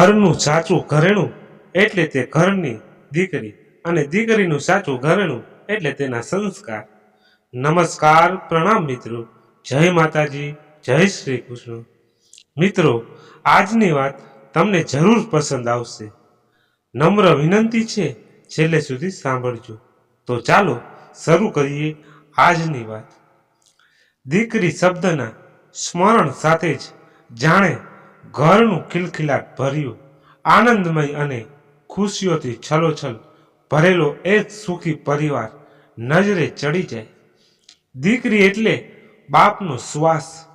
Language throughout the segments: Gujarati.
ઘરનું સાચું ઘરેણું એટલે તે ઘરની દીકરી અને દીકરીનું સાચું ઘરેણું એટલે તેના સંસ્કાર. નમસ્કાર, પ્રણામ મિત્રો. જય માતાજી, જય શ્રી કૃષ્ણ. મિત્રો, આજની વાત તમને જરૂર પસંદ આવશે. નમ્ર વિનંતી છે, છેલ્લે સુધી સાંભળજો. તો ચાલો શરૂ કરીએ આજની વાત. દીકરી શબ્દના સ્મરણ સાથે જ જાણે ઘરનું ખિલખિલાટ ભર્યું, આનંદમય અને ખુશીઓથી છલોછલ ભરેલો એક સુખી પરિવાર નજરે ચડી જાય. દીકરી એટલે બાપનો શ્વાસ,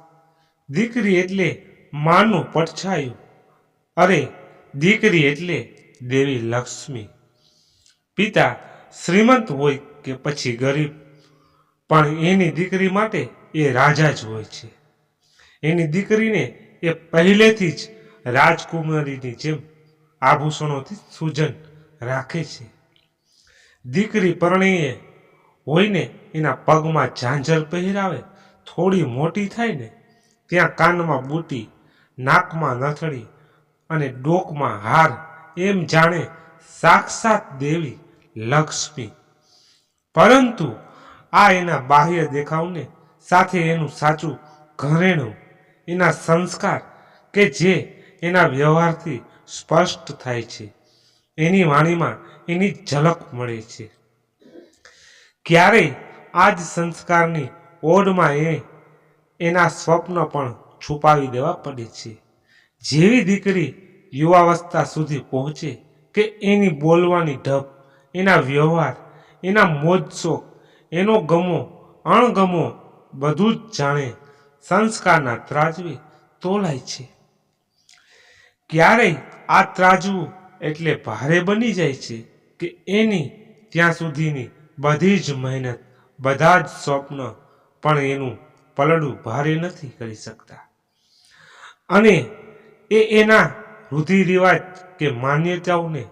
દીકરી એટલે માનું પડછાયું, અરે દીકરી એટલે દેવી લક્ષ્મી. પિતા શ્રીમંત હોય કે પછી ગરીબ, પણ એની દીકરી માટે એ રાજા જ હોય છે. એની દીકરીને એ પહેલેથી જ રાજકુમારીની જેમ આભૂષણોથી સૂજન રાખે છે. દીકરી પરણીએ હોઈને એના પગમાં ઝાંઝર પહેરાવે, થોડી મોટી થાય ને, ત્યાં કાનમાં બુટી, નાકમાં નથળી અને ડોકમાં હાર એમ જાણે સાક્ષાત દેવી લક્ષ્મી. પરંતુ આ એના બાહ્ય દેખાવને સાથે એનું સાચું ઘરેણું એના સંસ્કાર કે જે એના વ્યવહારથી સ્પષ્ટ થાય છે. એની વાણીમાં એની ઝલક મળે છે. ક્યારેય આ જ સંસ્કારની ઓઢમાં એ એના સ્વપ્ન પણ છુપાવી દેવા પડે છે. જેવી દીકરી યુવાવસ્થા સુધી પહોંચે કે એની બોલવાની ઢબ, એના વ્યવહાર, એના મોજશોખ, એનો ગમો, અણગમો બધું જ જાણે સંસ્કારના ત્રાજવે તોલાય છે. ક્યારેય આ ત્રાજવું એટલે ભારે બની જાય છે કે એની ત્યાં સુધીની બધી જ મહેનત, બધા જ સ્વપ્ન પણ એનું પલડું ભારે નથી કરી શકતા. અને એ એના રૂઢિ રિવાજ કે માન્યતાઓને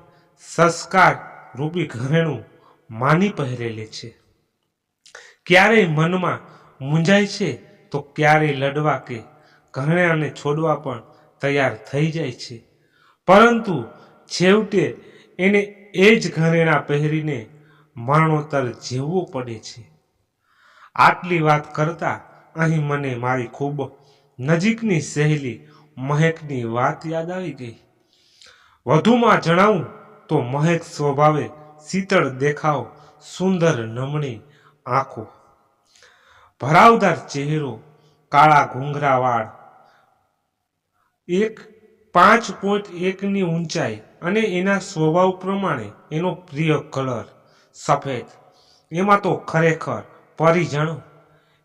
સંસ્કાર રૂપી ઘરેણું માની પહેરેલે છે. ક્યારેય મનમાં મૂંઝાય છે તો ક્યારેય લડવા કે ઘરેણાને છોડવા પણ તૈયાર થઈ જાય છે. પરંતુ છેવટે એને એ જ ઘરેણા પહેરીને મરણોત્તર જીવવું પડે છે. આટલી વાત કરતા અહીં મને મારી ખૂબ નજીકની સહેલી મહેકની વાત યાદ આવી ગઈ. વધુમાં જણાવું તો મહેક સ્વભાવે શીતળ દેખાવ, સુંદર નમણી આંખો ભરાવદાર ચહેરો, કાળા ઘૂંઘરા વાળ એક પાંચ પોઈન્ટ એકની ઊંચાઈ અને એના સ્વભાવ પ્રમાણે એનો પ્રિય કલર, સફેદ. એમાં તો ખરેખર પરિજણો.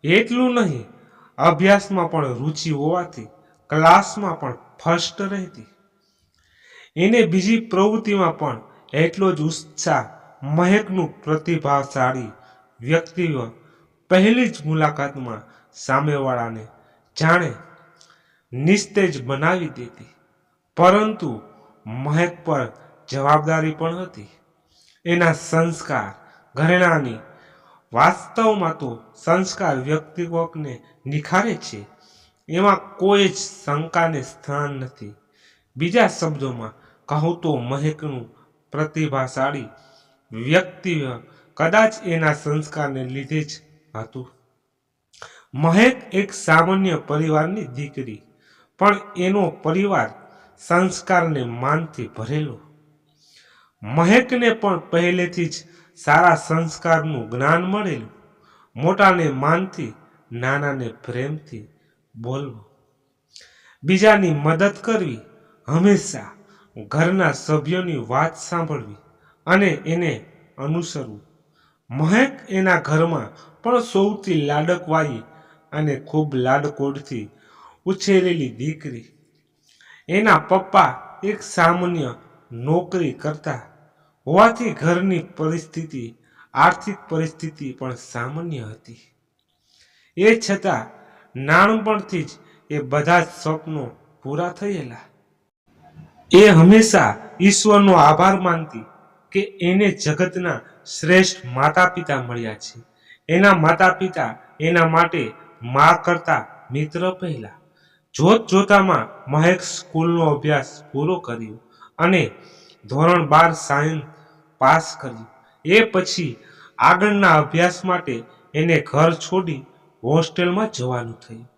એટલું નહીં, અભ્યાસમાં પણ રુચિ હોવાથી ક્લાસમાં પણ ફર્સ્ટ રહેતી. એને બીજી પ્રવૃત્તિમાં પણ એટલો જ ઉત્સાહ, મહેકનું પ્રતિભાશાળી વ્યક્તિત્વ પહેલી જ મુલાકાતમાં સામેવાળાને જાણે નિસ્તેજ બનાવી દેતી પરંતુ મહેક પર જવાબદારી પણ હતી. એના સંસ્કાર, ઘરેણાની વાસ્તવમાં તો સંસ્કાર વ્યક્તિત્વને નિખારે છે. એમાં કોઈ જ શંકાને સ્થાન નથી. બીજા શબ્દોમાં કહું તો મહેકનું પ્રતિભાશાળી વ્યક્તિ કદાચ એના સંસ્કારને લીધે જ હતું મહેક એક સામાન્ય પરિવારની દીકરી, પણ એનો પરિવાર સંસ્કારને માનથી ભરેલો. મહેકને પણ પહેલેથી જ સારા સંસ્કારનું જ્ઞાન મળેલું. મોટાને માનથી, નાનાને પ્રેમથી બોલવું. બીજાની મદદ કરવી. હંમેશા ઘરના સભ્યોની વાત સાંભળવી અને એને અનુસરવું. મહેક એના ઘરમાં પણ સૌથી લાડકવાળી અને ખૂબ લાડકોડથી ઉછેરેલી દીકરી. એના પપ્પા એક સામાન્ય નોકરી કરતા હોવાથી ઘરની પરિસ્થિતિ, આર્થિક પરિસ્થિતિ પણ સામાન્ય હતી. એ છતાં નાનપણથી જ એ બધા જ સ્વપ્નો પૂરા થયેલા. એ હંમેશા ઈશ્વરનો આભાર માનતી કે એને જગતના શ્રેષ્ઠ માતા પિતા મળ્યા છે. એના માતા પિતા એના માટે મા કરતા મિત્ર પહેલા. જોત જોતામાં મહેક સ્કૂલનો અભ્યાસ પૂરો કર્યો અને ધોરણ બાર સાયન્સ પાસ કર્યું. એ પછી આગળના અભ્યાસ માટે એને ઘર છોડી હોસ્ટેલમાં જવાનું થયું.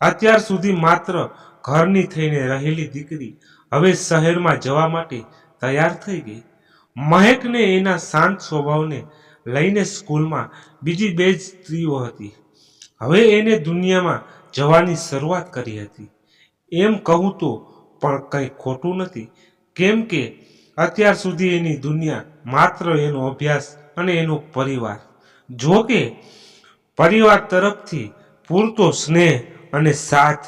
અત્યાર સુધી માત્ર ઘરની થઈને રહેલી દીકરી હવે શહેરમાં જવા માટે તૈયાર થઈ ગઈ. મહેકને એના શાંત સ્વભાવને લઈને સ્કૂલમાં બીજી બે જ સ્ત્રીઓ હતી. હવે એને દુનિયામાં જવાની શરૂઆત કરી હતી. એમ કહું તો પણ કંઈ ખોટું નથી. કેમ કે અત્યાર સુધી એની દુનિયા માત્ર એનો અભ્યાસ અને એનો પરિવાર. જો કે પરિવાર તરફથી પૂરતો સ્નેહ અને સાથ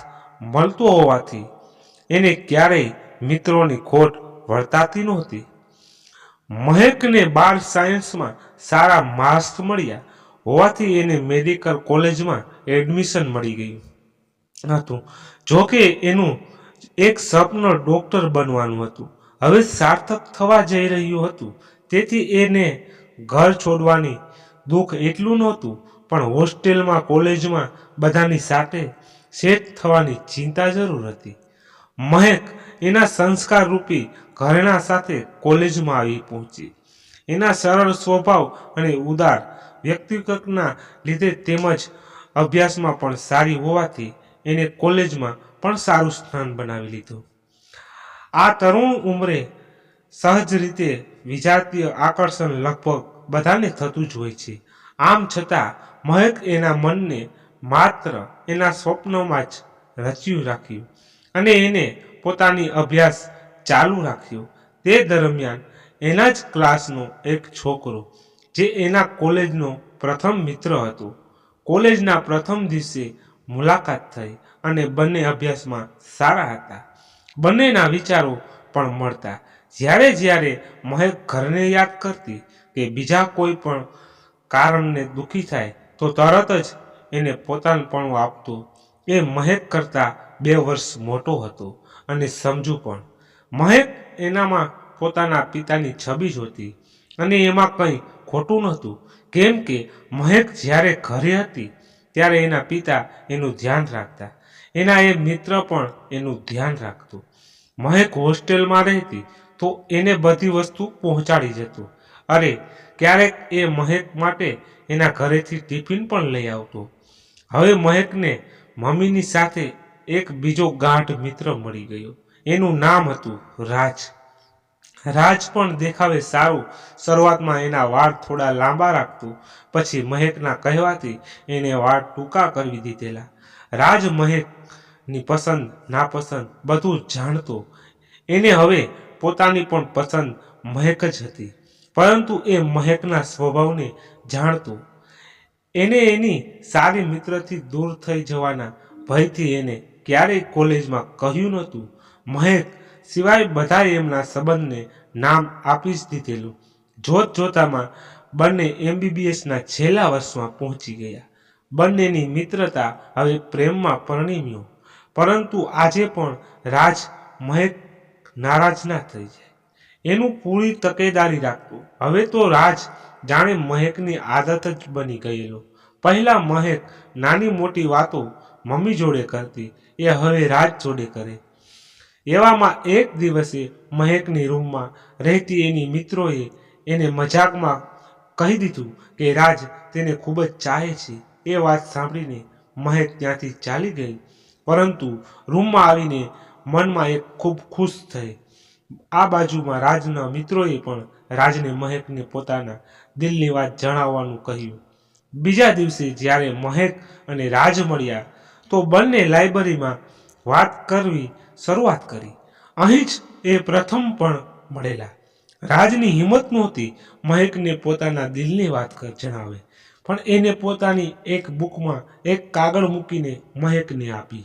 મળતો હોવાથી એને ક્યારેય મિત્રોની ખોટ વર્તાતી નહોતી. મહેકને બાર સાયન્સમાં સારા માર્ક્સ મળ્યા હોવાથી એને મેડિકલ કોલેજમાં એડમિશન મળી ગયું. હતું. જોકે એનું એક સપન ડૉક્ટર બનવાનું હતું. હવે સાર્થક થવા જઈ રહ્યું હતું. તેથી એને ઘર છોડવાની દુઃખ એટલું નહોતું, પણ હોસ્ટેલમાં, કોલેજમાં બધાની સાથે સેટ થવાની ચિંતા જરૂર હતી. મહેક એના સંસ્કાર રૂપી ઘરેણા સાથે કોલેજમાં આવી પહોંચી. એના સરળ સ્વભાવ અને ઉદાર વ્યક્તિગતના લીધે તેમજ અભ્યાસમાં પણ સારી હોવાથી એને કોલેજમાં પણ સારું સ્થાન બનાવી લીધું. આ તરુણ ઉંમરે સહજ રીતે વિજાતીય આકર્ષણ લગભગ બધાને થતું જ હોય છે. આમ છતાં મહેક એના મનને માત્ર એના સ્વપ્નોમાં જ રચ્યું રાખ્યું અને એને પોતાની અભ્યાસ ચાલુ રાખ્યો. તે દરમિયાન એના જ ક્લાસનો એક છોકરો, જે એના કોલેજનો પ્રથમ મિત્ર હતો, કોલેજના પ્રથમ દિવસે મુલાકાત થઈ અને બંને અભ્યાસમાં સારા હતા. બંનેના વિચારો પણ મળતા. જ્યારે જ્યારે મહેક ઘરને યાદ કરતી કે બીજા કોઈ પણ કારણને દુઃખી થાય, તો તરત જ એને પોતાનપણું આપતો. એ મહેક કરતાં બે વર્ષ મોટો હતો અને સમજુ પણ. મહેક એનામાં પોતાના પિતાની છબી જોતી અને એમાં કંઈ ખોટું નહોતું. કેમ કે મહેક જ્યારે ઘરે હતી ત્યારે એના પિતા એનું ધ્યાન રાખતા. એના એ મિત્ર પણ એનું ધ્યાન રાખતું. મહેક હોસ્ટેલમાં રહેતી તો એને બધી વસ્તુ પહોંચાડી જતું. અરે, ક્યારેક એ મહેક માટે એના ઘરેથી ટિફિન પણ લઈ આવતો. હવે મહેકને મમ્મીની સાથે એક બીજો ગાંઠ મિત્ર મળી ગયો. એનું નામ હતું રાજ. રાજ પણ દેખાવે સારું. શરૂઆતમાં એના વાળ થોડા લાંબા રાખતું, પછી મહેકના કહેવાથી એને વાળ ટૂંકા કરી દીધેલા. રાજ મહેકની પસંદ, નાપસંદ બધું જાણતો. એને હવે પોતાની પણ પસંદ મહેક જ હતી. પરંતુ એ મહેકના સ્વભાવને જાણતો. એને એની સારી મિત્રથી દૂર થઈ જવાના ભયથી એને ક્યારેય કોલેજમાં કહ્યું નહોતું. મહેક સિવાય બધાએ એમના સંબંધને નામ આપી જ દીધેલું. જોત જોતામાં બંને એમબીબીએસના છેલ્લા વર્ષમાં પહોંચી ગયા. બંનેની મિત્રતા હવે પ્રેમમાં પરિણમ્યો પરંતુ આજે પણ રાજ મહેક નારાજ ના થઈ જાય. એનું પૂરી તકેદારી રાખતું હવે તો રાજ જાણે મહેકની આદત જ બની ગયેલો. પહેલા મહેક નાની મોટી વાતો મમ્મી જોડે કરતી, એ હવે રાજ જોડે કરે. એવામાં એક દિવસે મહેકની રૂમમાં રહેતી એની મિત્રોએ એને મજાકમાં કહી દીધું કે, રાજ, તેને ખૂબ જ ચાહે છે. એ વાત સાંભળીને મહેક ત્યાંથી ચાલી ગઈ. પરંતુ રૂમમાં આવીને મનમાં એક ખૂબ ખુશ થઈ. આ બાજુમાં રાજના મિત્રોએ પણ રાજને મહેકને પોતાના દિલની વાત જણાવવાનું કહ્યું. બીજા દિવસે જ્યારે મહેક અને રાજ મળ્યા તો બંને લાઇબ્રેરીમાં વાત કરવી શરૂઆત કરી. અહીં જ એ પ્રથમ પણ મળેલા. રાજની હિંમત નહોતી મહેકને પોતાના દિલની વાત જણાવે. પણ એને પોતાની એક બુકમાં એક કાગળ મૂકીને મહેકને આપી.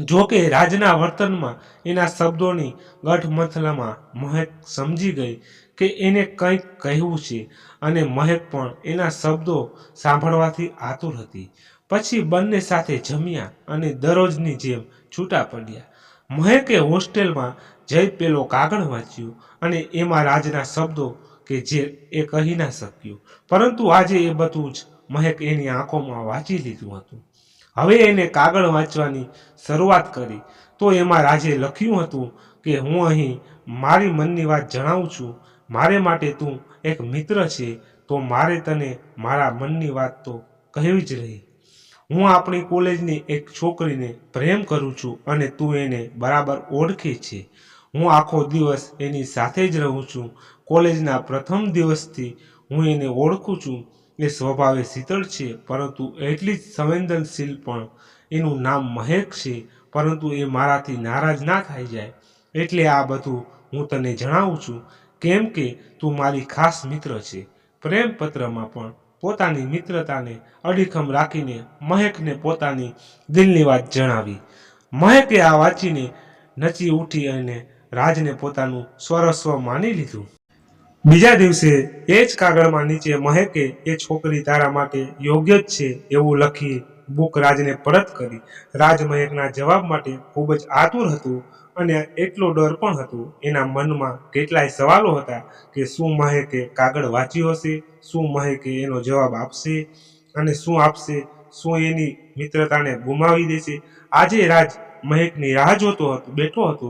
જો રાજના વર્તનમાં એના શબ્દોની ગઠમથલામાં મહેક સમજી ગઈ કે એને કંઈક કહેવું છે અને મહેક પણ એના શબ્દો સાંભળવાથી આતુર હતી. પછી બંને સાથે જમ્યા અને દરરોજની જેમ છૂટા પડ્યા. મહેકે હોસ્ટેલમાં જઈ પેલો કાગળ વાંચ્યો અને એમાં રાજના શબ્દો કે જે એ કહી ના શક્યું. પરંતુ આજે એ બધું જ મહેક એની આંખોમાં વાંચી લીધું હતું. હવે એને કાગળ વાંચવાની શરૂઆત કરી. તો એમાં રાજે લખ્યું હતું કે, હું અહીં મારી મનની વાત જણાવું છું. મારે માટે તું એક મિત્ર છે, તો મારે તને મારા મનની વાત તો કહેવી જ રહી હું આપણી કોલેજની એક છોકરીને પ્રેમ કરું છું અને તું એને બરાબર ઓળખે છે. હું આખો દિવસ એની સાથે જ રહું છું. કોલેજના પ્રથમ દિવસથી હું એને ઓળખું છું. એ સ્વભાવે શીતળ છે, પરંતુ એટલી જ સંવેદનશીલ પણ. એનું નામ મહેક છે, પરંતુ એ મારાથી નારાજ ના થઈ જાય. એટલે આ બધું હું તને જણાવું છું. કેમ કે તું મારી ખાસ મિત્ર છે. પ્રેમ પત્રમાં પણ પોતાની મિત્રતાને અડીખમ રાખીને મહેકને પોતાની દિલની વાત જણાવી. મહેકે આ વાંચીને નચી ઉઠી અને રાજને પોતાનું સ્વરસ્વ માની લીધું. બીજા દિવસે એ જ કાગળમાં નીચે મહેકે એ છોકરી તારા માટે યોગ્ય જ છે એવું લખી બુક રાજને પરત કરી. રાજ મહેકના જવાબ માટે ખૂબ જ આતુર હતું. અને એટલો ડર પણ હતો. એના મનમાં કેટલાય સવાલો હતા કે શું મહેકે કાગળ વાંચ્યું હશે? શું મહેકે એનો જવાબ આપશે? અને શું આપશે? શું એની મિત્રતાને ગુમાવી દેશે? આજે રાજ મહેકની રાહ જોતો હતો, બેઠો હતો,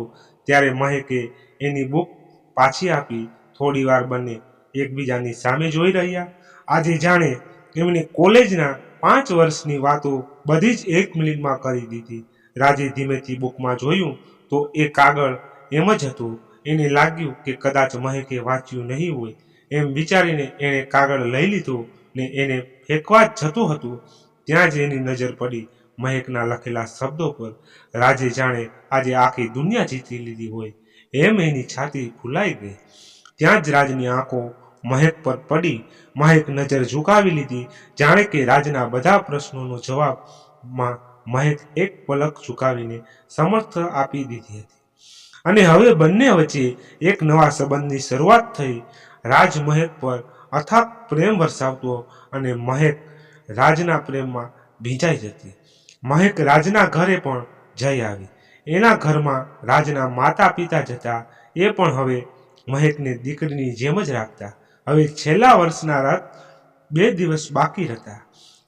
ત્યારે મહેકે એની બુક પાછી આપી. થોડી વાર બંને એકબીજાની સામે જોઈ રહ્યા. આજે જાણે એમની કોલેજના પાંચ વર્ષની વાતો બધી જ એક મિનિટમાં કરી દીધી. રાજે ધીમેથી બુકમાં જોયું તો એ કાગળ એમ જ હતું. એને લાગ્યું કે કદાચ મહેકે વાંચ્યું નહીં હોય. એમ વિચારીને એણે કાગળ લઈ લીધું ને એને ફેંકવા જ જતું હતું. ત્યાં જ એની નજર પડી મહેકના લખેલા શબ્દો પર. રાજે જાણે આજે આખી દુનિયા જીતી લીધી હોય. એમ એની છાતી ફૂલાઈ ગઈ. ત્યાં જ રાજની આંખો મહેક પર પડી. મહેક નજર ઝુકાવી લીધી. જાણે કે રાજના બધા પ્રશ્નોનો જવાબમાં મહેક એક પલક સુકાવીને સમર્થ આપી દીધી હતી. અને હવે બંને વચ્ચે એક નવા સંબંધની શરૂઆત થઈ. રાજ મહેક પર અથાક પ્રેમ વરસાવતો અને મહેક રાજના પ્રેમમાં ભીંજાઈ જતી. મહેક રાજના ઘરે પણ જઈ આવી. એના ઘરમાં રાજના માતા પિતા જતા. એ પણ હવે મહેકને દીકરીની જેમ જ રાખતા. હવે છેલ્લા વર્ષના રાત બે દિવસ બાકી હતા.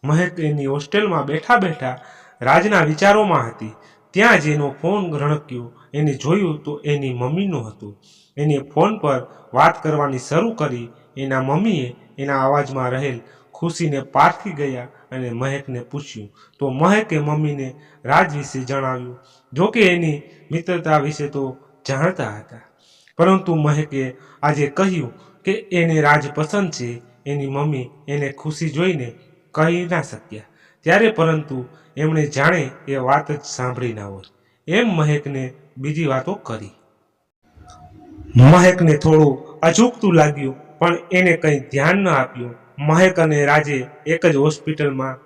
મહેક એની હોસ્ટેલમાં બેઠા બેઠા રાજના વિચારોમાં હતી. ત્યાં જ એનો ફોન રણક્યો. એને જોયું તો એની મમ્મીનું હતું. એને ફોન પર વાત કરવાની શરૂ કરી. એના મમ્મીએ એના અવાજમાં રહેલ ખુશીને પારખી ગયા અને મહેકને પૂછ્યું. તો મહેકે મમ્મીને રાજ વિશે જણાવ્યું. જોકે એની મિત્રતા વિશે તો જાણતા હતા. પરંતુ મહેકે આજે કહ્યું કે એને રાજ પસંદ છે. એની મમ્મી એને ખુશી જોઈને કહી ના શક્યા. ત્યારે પરંતુ એમણે જાણે એ વાત જ સાંભળી ના હોય. એમ મહેકને બીજી વાતો કરી. મહેકને થોડું અજુગતું લાગ્યું, પણ એને કંઈ ધ્યાન ન આપ્યું. મહેક અને રાજે એક જ હોસ્પિટલમાં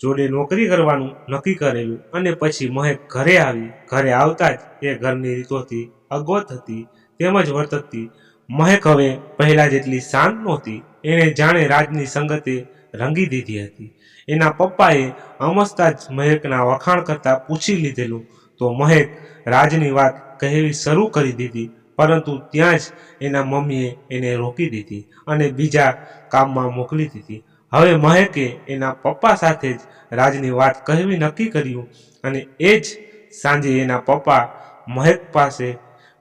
જોડે નોકરી કરવાનું નક્કી કરેલું અને પછી મહેક ઘરે આવી. ઘરે આવતા જ એ ઘરની રીતોથી અગવત હતી, તેમજ વર્તતી મહેક હવે પહેલા જેટલી શાંત નહોતી. એણે જાણે રાજની સંગતે રંગી દીધી હતી. એના પપ્પાએ અમસ્તા જ મહેકના વખાણ કરતા પૂછી લીધેલું, તો મહેક રાજની વાત કહેવી શરૂ કરી દીધી, પરંતુ ત્યાં જ એના મમ્મીએ એને રોકી દીધી અને બીજા કામમાં મોકલી દીધી. હવે મહેકે એના પપ્પા સાથે જ રાજની વાત કહેવી નક્કી કર્યું અને એ જ સાંજે એના પપ્પા મહેક પાસે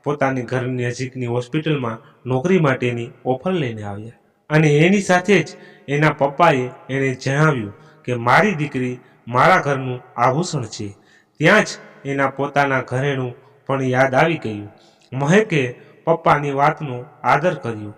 પોતાની ઘરની નજીકની હોસ્પિટલમાં નોકરી માટેની ઓફર લઈને આવ્યા. અને એની સાથે જ એના પપ્પાએ એને જણાવ્યું કે મારી દીકરી મારા ઘરનું આભૂષણ છે. ત્યાં જ એના પોતાના ઘરેણું પણ યાદ આવી ગયું. મહેકે પપ્પાની વાતનો આદર કર્યો.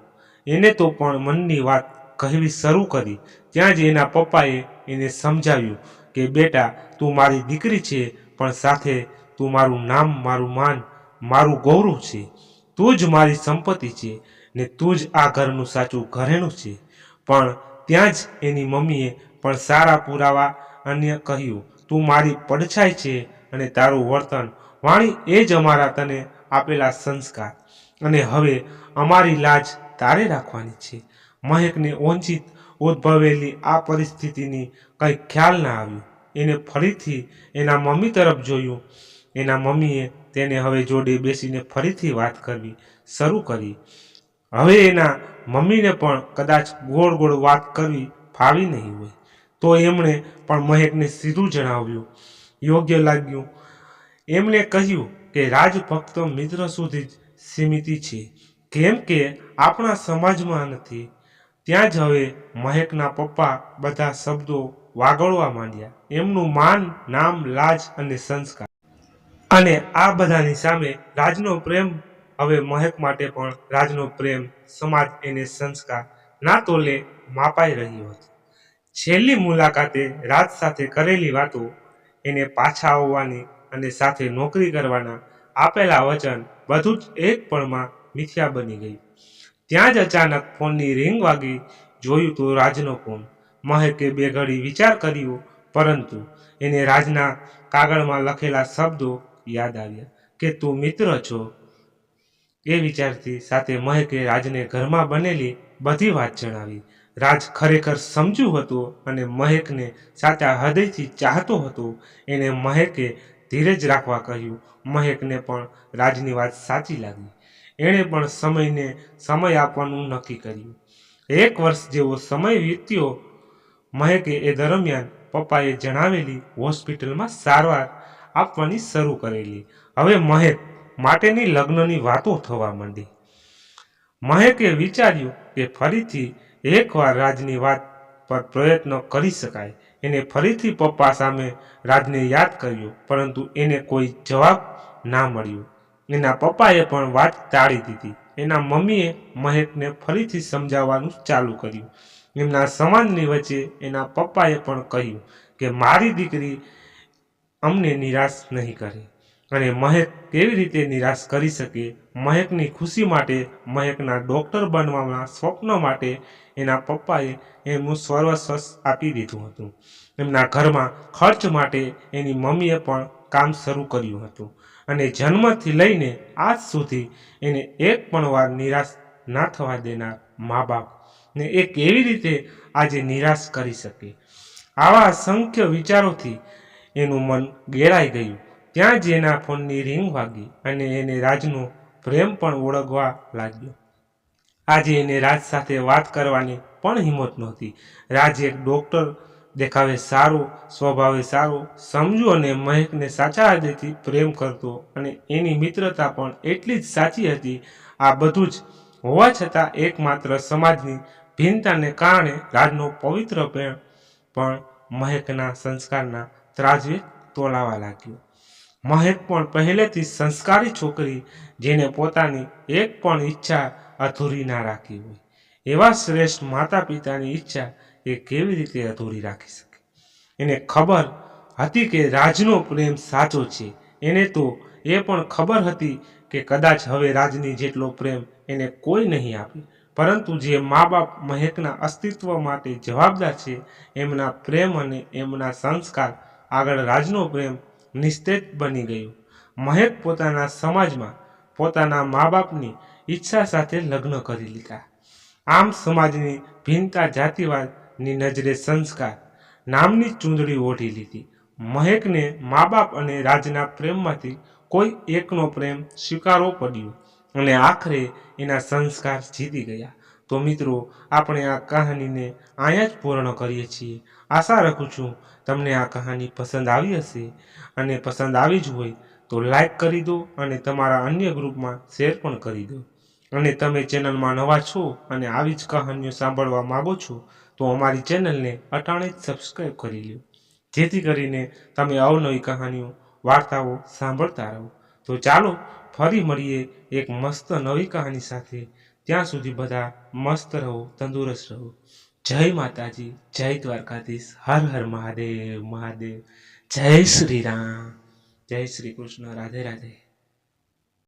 એને તો પણ મનની વાત કહેવી શરૂ કરી. ત્યાં જ એના પપ્પાએ એને સમજાવ્યું કે, બેટા, તું મારી દીકરી છે, પણ સાથે તું મારું નામ, મારું માન, મારું ગૌરવ છે. તું જ મારી સંપત્તિ છે. ને તું જ આ ઘરનું સાચું ઘરેણું છે. પણ ત્યાં જ એની મમ્મીએ પણ સારા પુરાવા અન્ય કહ્યું, તું મારી પડછાઈ છે અને તારું વર્તન વાણી એ જ અમારા તને આપેલા સંસ્કાર. અને હવે અમારી લાજ તારે રાખવાની છે. મહેકને ઓંચિત ઉદ્ભવેલી આ પરિસ્થિતિની કંઈ ખ્યાલ ના આવ્યું. એને ફરીથી એના મમ્મી તરફ જોયું. એના મમ્મીએ તેને હવે જોડે બેસીને ફરીથી વાત કરવી શરૂ કરી. હવે એના મમ્મીને પણ કદાચ ગોળ ગોળ વાત કરવી ફાવી નહીં હોય. તો એમણે પણ મહેકને સીધું જણાવ્યું. યોગ્ય લાગ્યું. એમણે કહ્યું કે રાજ ફક્ત મિત્ર સુધી જ સીમિત છે. કેમ કે આપણા સમાજમાં નથી. ત્યાં જ હવે મહેકના પપ્પા બધા શબ્દો વાગળવા માંડ્યા. એમનું માન, નામ, લાજ અને સંસ્કાર. અને આ બધાની સામે રાજનો પ્રેમ હવે મહેક માટે પણ રાજનો પ્રેમ, સમાજ એને સંસ્કાર, ના તોલે માપાઈ રહ્યો હતો. છેલ્લી મુલાકાતે રાજ સાથે કરેલી વાતો એને પાછા આવવાની અને સાથે નોકરી કરવાના આપેલા વચન બધું જ એક પળમાં મિથ્યા બની ગયું. ત્યાં જ અચાનક ફોનની રિંગ વાગી જોયું તો રાજનો ફોન. મહેકે બે ઘડી વિચાર કર્યો, પરંતુ એને રાજના કાગળમાં લખેલા શબ્દો યાદ આવ્યા કે, તું મિત્ર છો એ વિચારથી સાથે મહેકે રાજને ઘરમાં બનેલી બધી વાત જણાવી. રાજ ખરેખર સમજુ હતો અને મહેકને સાચા હૃદયથી ચાહતો હતો. એને મહેકે ધીરજ રાખવા કહ્યું. મહેકને પણ રાજની વાત સાચી લાગી. એણે પણ સમયને સમય આપવાનું નક્કી કર્યું. એક વર્ષ જેવો સમય વીત્યો. મહેકે એ દરમિયાન પપ્પાએ જણાવેલી હોસ્પિટલમાં સારવાર આપવાની શરૂ કરેલી. હવે મહેક માટેની લગ્નની વાતો થવા માંડી. મહેકે વિચાર્યું કે ફરીથી એકવાર રાજની વાત પર પ્રયત્ન કરી શકાય. એને ફરીથી પપ્પા સામે રાજને યાદ કર્યો, પરંતુ એને કોઈ જવાબ ના મળ્યો. એના પપ્પાએ પણ વાત ટાળી દીધી. એના મમ્મીએ મહેકને ફરીથી સમજાવવાનું ચાલુ કર્યું. એમના સમાજની વચ્ચે એના પપ્પાએ પણ કહ્યું કે મારી દીકરી અમને નિરાશ નહીં કરે. અને મહેક કેવી રીતે નિરાશ કરી શકે? મહેકની ખુશી માટે, મહેકના ડૉક્ટર બનવાના સ્વપ્ન માટે એના પપ્પાએ એમનું સર્વસ્વ આપી દીધું હતું. એમના ઘરમાં ખર્ચ માટે એની મમ્મીએ પણ કામ શરૂ કર્યું હતું. અને જન્મથી લઈને આજ સુધી એને એક પણ વાર નિરાશ ના થવા દેનાર મા બાપ ને એ કેવી રીતે આજે નિરાશ કરી શકે? આવા અસંખ્ય વિચારોથી એનું મન ગેરાઈ ગયું. ત્યાં જ એના ફોનની રિંગ વાગી અને એને રાજનો પ્રેમ પણ ઓળખવા લાગ્યો. આજે એને રાજ સાથે વાત કરવાની પણ હિંમત નહોતી. રાજ એક ડૉક્ટર દેખાવે સારો, સ્વભાવે સારો, સમજુ અને મહેકને સાચા હૃદયથી પ્રેમ કરતો અને એની મિત્રતા પણ એટલી જ સાચી હતી. આ બધું જ હોવા છતાં એકમાત્ર સમાજની ભિન્નતાને કારણે રાજનો પવિત્ર પ્રેમ પણ મહેકના સંસ્કારના ત્રાજવે તોલાવા લાગ્યો. મહેક પણ પહેલેથી સંસ્કારી છોકરી જેને પોતાની એક પણ ઈચ્છા અધૂરી ના રાખી હોય. એવા શ્રેષ્ઠ માતા પિતાની ઈચ્છા એ કેવી રીતે અધૂરી રાખી શકે? એને ખબર હતી કે રાજનો પ્રેમ સાચો છે. એને તો એ પણ ખબર હતી કે કદાચ હવે રાજની જેટલો પ્રેમ એને કોઈ નહીં આપે. પરંતુ જે મા બાપ મહેકના અસ્તિત્વ માટે જવાબદાર છે, એમના પ્રેમ અને એમના સંસ્કાર આગળ રાજનો પ્રેમ નિસ્તેજ બની ગયું. મહેક પોતાના સમાજમાં પોતાના મા બાપની ઈચ્છા સાથે લગ્ન કરી લીધા. આમ સમાજની ભિન્નતા જાતિવાદની નજરે સંસ્કાર નામની ચૂંદડી ઓઢી લીધી. મહેકને મા બાપ અને રાજના પ્રેમમાંથી કોઈ એકનો પ્રેમ સ્વીકારવો પડ્યો અને આખરે એના સંસ્કાર જીતી ગયા. તો મિત્રો, આપણે આ કહાનીને અહીંયા જ પૂર્ણ કરીએ છીએ. આશા રાખું છું તમને આ કહાની પસંદ આવી હશે અને પસંદ આવી જ હોય તો લાઈક કરી દો અને તમારા અન્ય ગ્રુપમાં શેર પણ કરી દો. અને તમે ચેનલમાં નવા છો અને આવી જ કહાનીઓ સાંભળવા માગો છો, તો અમારી ચેનલને અટાણે જ સબસ્ક્રાઈબ કરી લો જેથી કરીને તમે અવનવી કહાનીઓ, વાર્તાઓ સાંભળતા રહો. તો ચાલો ફરી મળીએ એક મસ્ત નવી કહાની સાથે. ત્યાં સુધી બધા મસ્ત રહો, તંદુરસ્ત રહો. જય માતાજી, જય દ્વારકાધીશ, હર હર મહાદેવ મહાદેવ. જય શ્રી રામ. જય શ્રી કૃષ્ણ. રાધે રાધે.